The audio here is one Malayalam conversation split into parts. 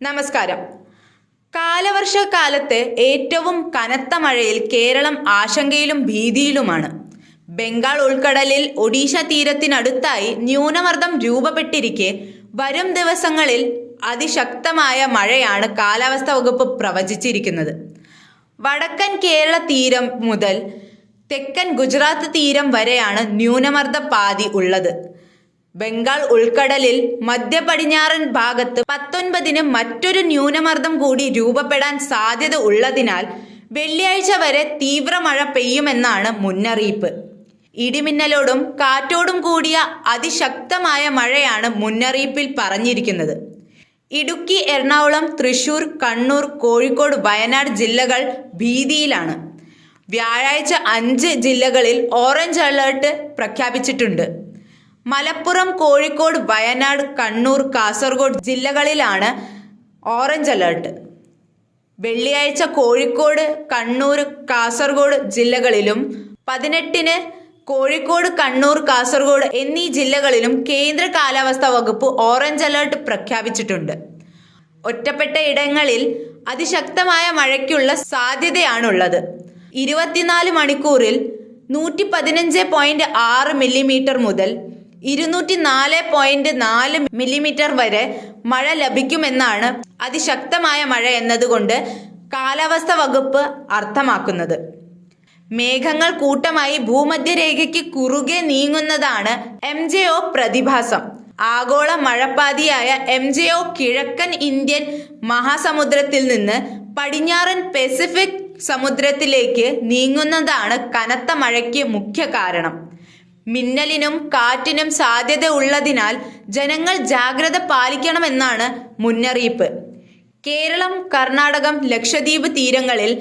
നമസ്കാരം. കാലവർഷക്കാലത്ത് ഏറ്റവും കനത്ത മഴയിൽ കേരളം ആശങ്കയിലും ഭീതിയിലുമാണ്. ബംഗാൾ ഉൾക്കടലിൽ ഒഡീഷ തീരത്തിനടുത്തായി ന്യൂനമർദ്ദം രൂപപ്പെട്ടിരിക്കെ വരും ദിവസങ്ങളിൽ അതിശക്തമായ മഴയാണ് കാലാവസ്ഥാ വകുപ്പ് പ്രവചിച്ചിരിക്കുന്നത്. വടക്കൻ കേരള തീരം മുതൽ തെക്കൻ ഗുജറാത്ത് തീരം വരെയാണ് ന്യൂനമർദ്ദ പാതി ഉള്ളത്. ബംഗാൾ ഉൾക്കടലിൽ മധ്യപടിഞ്ഞാറൻ ഭാഗത്ത് പത്തൊൻപതിന് മറ്റൊരു ന്യൂനമർദ്ദം കൂടി രൂപപ്പെടാൻ സാധ്യത ഉള്ളതിനാൽ വെള്ളിയാഴ്ച വരെ തീവ്രമഴ പെയ്യുമെന്നാണ് മുന്നറിയിപ്പ്. ഇടിമിന്നലോടും കാറ്റോടും കൂടിയ അതിശക്തമായ മഴയാണ് മുന്നറിയിപ്പിൽ പറഞ്ഞിരിക്കുന്നത്. ഇടുക്കി എറണാകുളം തൃശൂർ കണ്ണൂർ കോഴിക്കോട് വയനാട് ജില്ലകൾ ഭീതിയിലാണ്. വ്യാഴാഴ്ച അഞ്ച് ജില്ലകളിൽ ഓറഞ്ച് അലേർട്ട് പ്രഖ്യാപിച്ചിട്ടുണ്ട്. മലപ്പുറം കോഴിക്കോട് വയനാട് കണ്ണൂർ കാസർഗോഡ് ജില്ലകളിലാണ് ഓറഞ്ച് അലേർട്ട്. വെള്ളിയാഴ്ച കോഴിക്കോട് കണ്ണൂർ കാസർഗോഡ് ജില്ലകളിലും പതിനെട്ടിന് കോഴിക്കോട് കണ്ണൂർ കാസർഗോഡ് എന്നീ ജില്ലകളിലും കേന്ദ്ര കാലാവസ്ഥാ വകുപ്പ് ഓറഞ്ച് അലേർട്ട് പ്രഖ്യാപിച്ചിട്ടുണ്ട്. ഒറ്റപ്പെട്ട ഇടങ്ങളിൽ അതിശക്തമായ മഴയ്ക്കുള്ള സാധ്യതയാണുള്ളത്. ഇരുപത്തിനാല് മണിക്കൂറിൽ നൂറ്റി പതിനഞ്ച് പോയിന്റ് ആറ് മില്ലിമീറ്റർ മുതൽ ഇരുന്നൂറ്റി നാല് പോയിന്റ് നാല് മില്ലിമീറ്റർ വരെ മഴ ലഭിക്കുമെന്നാണ് അതിശക്തമായ മഴ എന്നതുകൊണ്ട് കാലാവസ്ഥ വകുപ്പ് അർത്ഥമാക്കുന്നത്. മേഘങ്ങൾ കൂട്ടമായി ഭൂമധ്യരേഖയ്ക്ക് കുറുകെ നീങ്ങുന്നതാണ് എം ജെ ഒ പ്രതിഭാസം. ആഗോള മഴപ്പാതിയായ എം ജെ ഒ കിഴക്കൻ ഇന്ത്യൻ മഹാസമുദ്രത്തിൽ നിന്ന് പടിഞ്ഞാറൻ പെസിഫിക് സമുദ്രത്തിലേക്ക് നീങ്ങുന്നതാണ് കനത്ത മഴയ്ക്ക് മുഖ്യ കാരണം. മിന്നലിനും കാറ്റിനും സാധ്യത ഉള്ളതിനാൽ ജനങ്ങൾ ജാഗ്രത പാലിക്കണമെന്നാണ് മുന്നറിയിപ്പ്. കേരളം കർണാടകം ലക്ഷദ്വീപ് തീരങ്ങളിൽ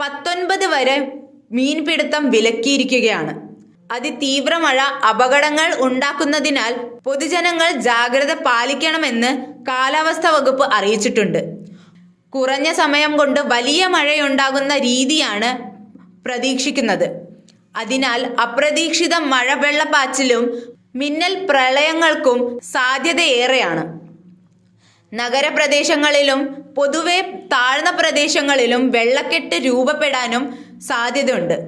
പത്തൊൻപത് വരെ മീൻപിടുത്തം വിലക്കിയിരിക്കുകയാണ്. അതിതീവ്ര മഴ അപകടങ്ങൾ ഉണ്ടാക്കുന്നതിനാൽ പൊതുജനങ്ങൾ ജാഗ്രത പാലിക്കണമെന്ന് കാലാവസ്ഥാ വകുപ്പ് അറിയിച്ചിട്ടുണ്ട്. കുറഞ്ഞ സമയം കൊണ്ട് വലിയ മഴയുണ്ടാകുന്ന രീതിയാണ് പ്രതീക്ഷിക്കുന്നത്. അതിനാൽ അപ്രതീക്ഷിത മഴ വെള്ളപ്പാച്ചിലും മിന്നൽ പ്രളയങ്ങൾക്കും സാധ്യതയേറെയാണ്. നഗരപ്രദേശങ്ങളിലും പൊതുവെ താഴ്ന്ന പ്രദേശങ്ങളിലും വെള്ളക്കെട്ട് രൂപപ്പെടാനും സാധ്യതയുണ്ട്.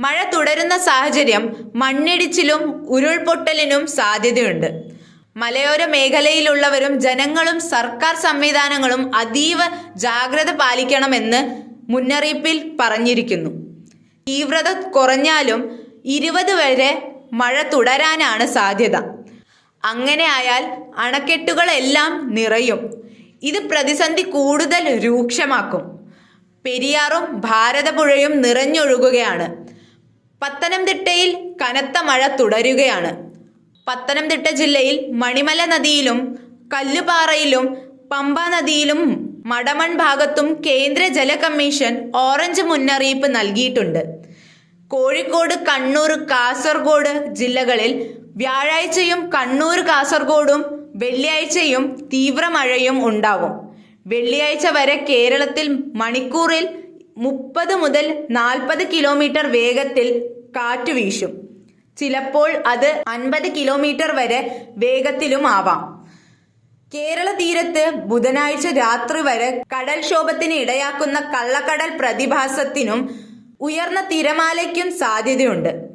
മഴ തുടരുന്ന സാഹചര്യം മണ്ണിടിച്ചിലും ഉരുൾപൊട്ടലിനും സാധ്യതയുണ്ട്. മലയോര മേഖലയിലുള്ളവരും ജനങ്ങളും സർക്കാർ സംവിധാനങ്ങളും അതീവ ജാഗ്രത പാലിക്കണമെന്ന് മുന്നറിയിപ്പിൽ പറഞ്ഞിരിക്കുന്നു. തീവ്രത കുറഞ്ഞാലും ഇരുപത് വരെ മഴ തുടരാനാണ് സാധ്യത. അങ്ങനെ ആയാൽ അണക്കെട്ടുകളെല്ലാം നിറയും. ഇത് പ്രതിസന്ധി കൂടുതൽ രൂക്ഷമാക്കും. പെരിയാറും ഭാരതപ്പുഴയും നിറഞ്ഞൊഴുകുകയാണ്. പത്തനംതിട്ടയിൽ കനത്ത മഴ തുടരുകയാണ്. പത്തനംതിട്ട ജില്ലയിൽ മണിമല നദിയിലും കല്ലുപാറയിലും പമ്പ നദിയിലും മടമൺ ഭാഗത്തും കേന്ദ്ര ജല കമ്മീഷൻ ഓറഞ്ച് മുന്നറിയിപ്പ് നൽകിയിട്ടുണ്ട്. കോഴിക്കോട് കണ്ണൂർ കാസർഗോഡ് ജില്ലകളിൽ വ്യാഴാഴ്ചയും കണ്ണൂർ കാസർഗോഡും വെള്ളിയാഴ്ചയും തീവ്ര മഴയും ഉണ്ടാവും. വെള്ളിയാഴ്ച വരെ കേരളത്തിൽ മണിക്കൂറിൽ മുപ്പത് മുതൽ നാൽപ്പത് കിലോമീറ്റർ വേഗത്തിൽ കാറ്റ് വീശും ചിലപ്പോൾ അത് അൻപത് കിലോമീറ്റർ വരെ വേഗത്തിലും ആവാം. കേരള തീരത്ത് ബുധനാഴ്ച രാത്രി വരെ കടൽക്ഷോഭത്തിന് ഇടയാക്കുന്ന കള്ളക്കടൽ പ്രതിഭാസത്തിനും ഉയർന്ന തിരമാലയ്ക്കും സാധ്യതയുണ്ട്.